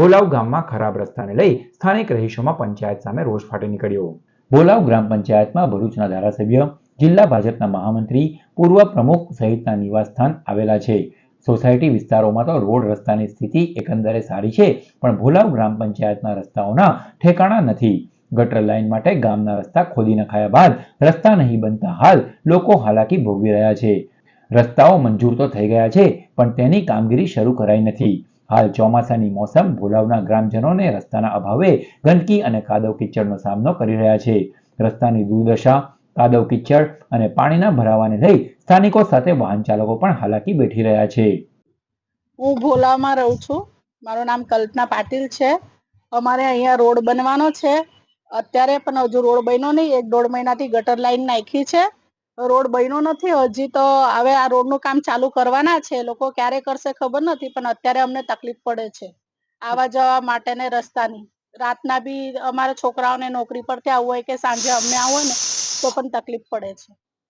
ભોલાવ ગામમાં ખરાબ રસ્તાને લઈ સ્થાનિક રહીશોમાં પંચાયત સામે રોષ ફાટી નીકળ્યો. ભોલાવ ગ્રામ પંચાયતમાં ભરૂચના ધારાસભ્ય, જિલ્લા ભાજપના મહામંત્રી, પૂર્વ પ્રમુખ સહિતના નિવાસસ્થાન આવેલા છે. સોસાયટી વિસ્તારોમાં તો રોડ રસ્તાની સ્થિતિ એકંદરે સારી છે, પણ ભોલાવ ગ્રામ પંચાયતના રસ્તાઓના ઠેકાણા નથી. ગટર લાઇન માટે ગામના રસ્તા ખોદી નખાયા બાદ રસ્તા નહીં બનતા હાલ લોકો હાલાકી ભોગવી રહ્યા છે. રસ્તાઓ મંજૂર તો થઈ ગયા છે, પણ તેની કામગીરી શરૂ કરાઈ નથી. હાલ ચોમાસાની મોસમ ભોલાવના ગ્રામજનોને રસ્તાના અભાવે ગંદકી અને કાદવ કિચડનો સામનો કરી રહ્યા છે. રસ્તાની દુર્દશા, કાદવ કિચડ અને પાણીના ભરાવાને લઈ સ્થાનિકો સાથે વાહન ચાલકો પણ હાલાકી બેઠી રહ્યા છે. હું ભોલામાં રહું છું. મારું નામ કલ્પના પાટીલ છે. અમારે અહીંયા રોડ બનવાનો છે. અત્યારે પણ હજુ રોડ બન્યો નહીં. એક દોઢ મહિનાથી ગટર લાઈન નાખી છે. રોડ બન્યો નથી, હજી તો હવે આ રોડનું કામ ચાલુ કરવાના છે, લોકો ક્યારે કરશે ખબર નથી, પણ અત્યારે અમને તકલીફ પડે છે. આવવા જવા માટે ને રસ્તાની. રાતના બી અમારા છોકરાઓને નોકરી પરથી આવવું હોય કે સાંજે અમને આવવું હોય ને, તો પણ તકલીફ પડે છે.